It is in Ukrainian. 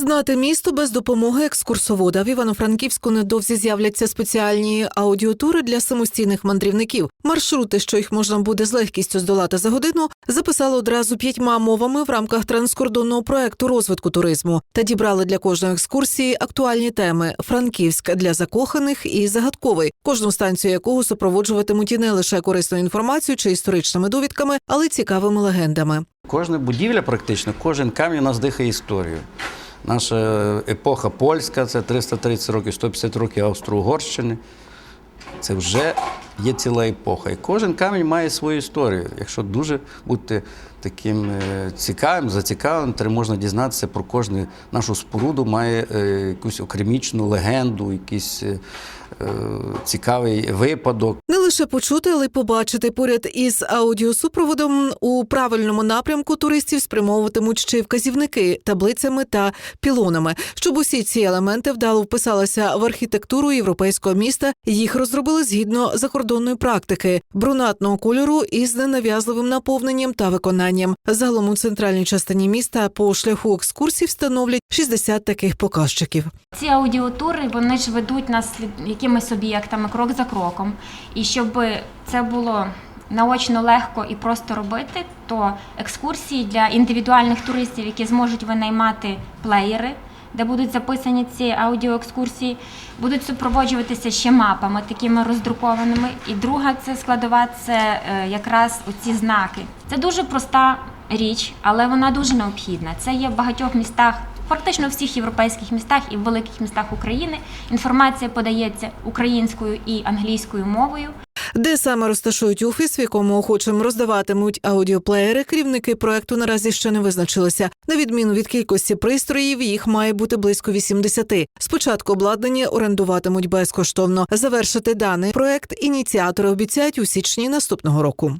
Пізнати місто без допомоги екскурсовода в Івано-Франківську невдовзі з'являться спеціальні аудіотури для самостійних мандрівників. Маршрути, що їх можна буде з легкістю здолати за годину, записали одразу п'ятьма мовами в рамках транскордонного проекту розвитку туризму та дібрали для кожної екскурсії актуальні теми: Франківськ для закоханих і загадковий, кожну станцію якого супроводжуватимуть і не лише корисною інформацією чи історичними довідками, але й цікавими легендами. Кожна будівля, практично, кожен камінь у нас дихає історію. Наша епоха польська це 330 років, 150 років Австро-Угорщини. Це вже є ціла епоха. І кожен камінь має свою історію. Якщо дуже бути таким е, цікавим, зацікавленим, то можна дізнатися про кожну нашу споруду, має е, якусь окремічну легенду, якийсь е, цікавий випадок. Лише почути, але й побачити поряд із аудіосупроводом у правильному напрямку туристів спрямовуватимуть ще вказівники таблицями та пілонами. Щоб усі ці елементи вдало вписалися в архітектуру європейського міста. Їх розробили згідно закордонної практики брунатного кольору із ненав'язливим наповненням та виконанням. Загалом у центральній частині міста по шляху екскурсій встановлять 60 таких показчиків. Ці аудіотури вони ж ведуть нас якимись об'єктами крок за кроком. І щоб це було наочно легко і просто робити, то екскурсії для індивідуальних туристів, які зможуть винаймати плеєри, де будуть записані ці аудіоекскурсії, будуть супроводжуватися ще мапами, такими роздрукованими. І друга це складова це е, якраз оці знаки. Це дуже проста річ, але вона дуже необхідна. Це є в багатьох містах. Фактично в всіх європейських містах і в великих містах України інформація подається українською і англійською мовою. Де саме розташують офіс, в якому охочим роздаватимуть аудіоплеєри, керівники проекту наразі ще не визначилися. На відміну від кількості пристроїв, їх має бути близько 80. Спочатку обладнання орендуватимуть безкоштовно. Завершити даний проект ініціатори обіцяють у січні наступного року.